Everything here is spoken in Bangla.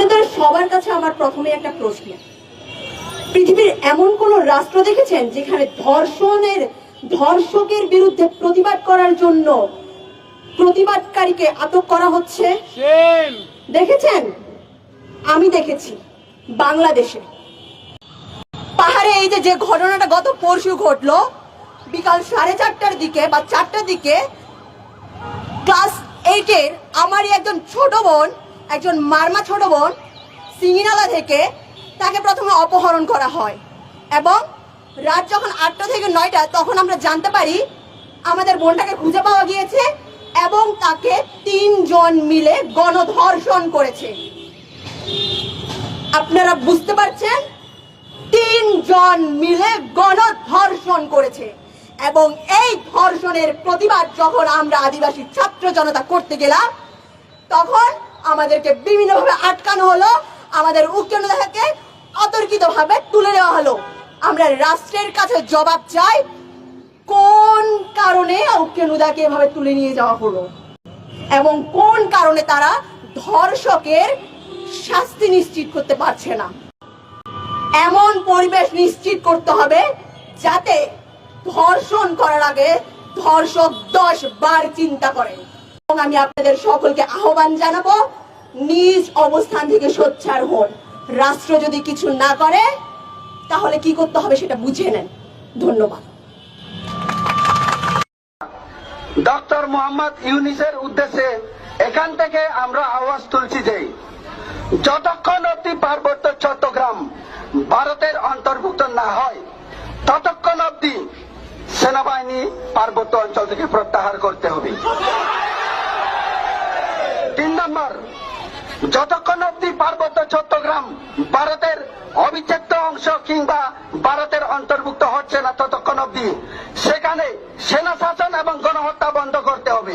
আপনাদের সবার কাছে আমার প্রথমে একটা প্রশ্ন। পৃথিবীর এমন কোন রাষ্ট্র দেখেছেন যেখানে ধর্ষণের ধর্ষকের বিরুদ্ধে প্রতিবাদ করার জন্য প্রতিবাদকারীকে আটক করা হচ্ছে? দেখেছেন? আমি দেখেছি। বাংলাদেশে। পাহাড়ে এই যে যে ঘটনাটা গত পরশু ঘটলো বিকাল সাড়ে চারটার দিকে বা চারটার দিকে ক্লাস এইটের আমারই একজন ছোট বোন একজন মারমা ছোট বোন সিঙ্গিনালা থেকে তাকে প্রথমে অপহরণ করা হয় এবং রাত যখন আটটা থেকে নয়টা, তখন আমরা জানতে পারি আমাদের বোনটাকে খুঁজে পাওয়া গিয়েছে এবং তাকে তিনজন মিলে গণধর্ষণ করেছে। আপনারা বুঝতে পারছেন? তিনজন মিলে গণধর্ষণ করেছে এবং এই ধর্ষণের প্রতিবাদ যখন আমরা আদিবাসী ছাত্র জনতা করতে গেলাম, তখন আমাদেরকে বিভিন্নভাবে আটকানো হলো, আমাদের উচ্চতাকে অতর্কিতভাবে তুলে নেওয়া হলো। আমরা রাষ্ট্রের কাছে জবাব চাই, কোন কারণে উক্কেনুদাকে এভাবে তুলে নিয়ে যাওয়া হলো? এবং কোন কারণে তারা ধর্ষকের শাস্তি নিশ্চিত করতে পারছে না? এমন পরিবেশ নিশ্চিত করতে হবে যাতে ধর্ষণ করার আগে ধর্ষক দশ বার চিন্তা করে। আমি আপনাদের সকলকে আহ্বান জানাব, নিজ অবস্থান থেকে সোচ্চার হন। রাষ্ট্র যদি কিছু না করে, তাহলে কি করতে হবে সেটা বুঝে নেন। ধন্যবাদ। ডক্টর মোহাম্মদ ইউনিসের উদ্দেশ্যে এখান থেকে আমরা আওয়াজ তুলছি যে, যতক্ষণ অব্দি পার্বত্য চট্টগ্রাম ভারতের অন্তর্ভুক্ত না হয়, ততক্ষণ অব্দি সেনাবাহিনী পার্বত্য অঞ্চল থেকে প্রত্যাহার করতে হবে। তিন নম্বর, যতক্ষণ অব্দি পার্বত্য চট্টগ্রাম ভারতের অবিচ্ছেদ্য অংশ কিংবা ভারতের অন্তর্ভুক্ত হচ্ছে না ততক্ষণ অব্দি সেখানে সেনা শাসন এবং গণহত্যা বন্ধ করতে হবে।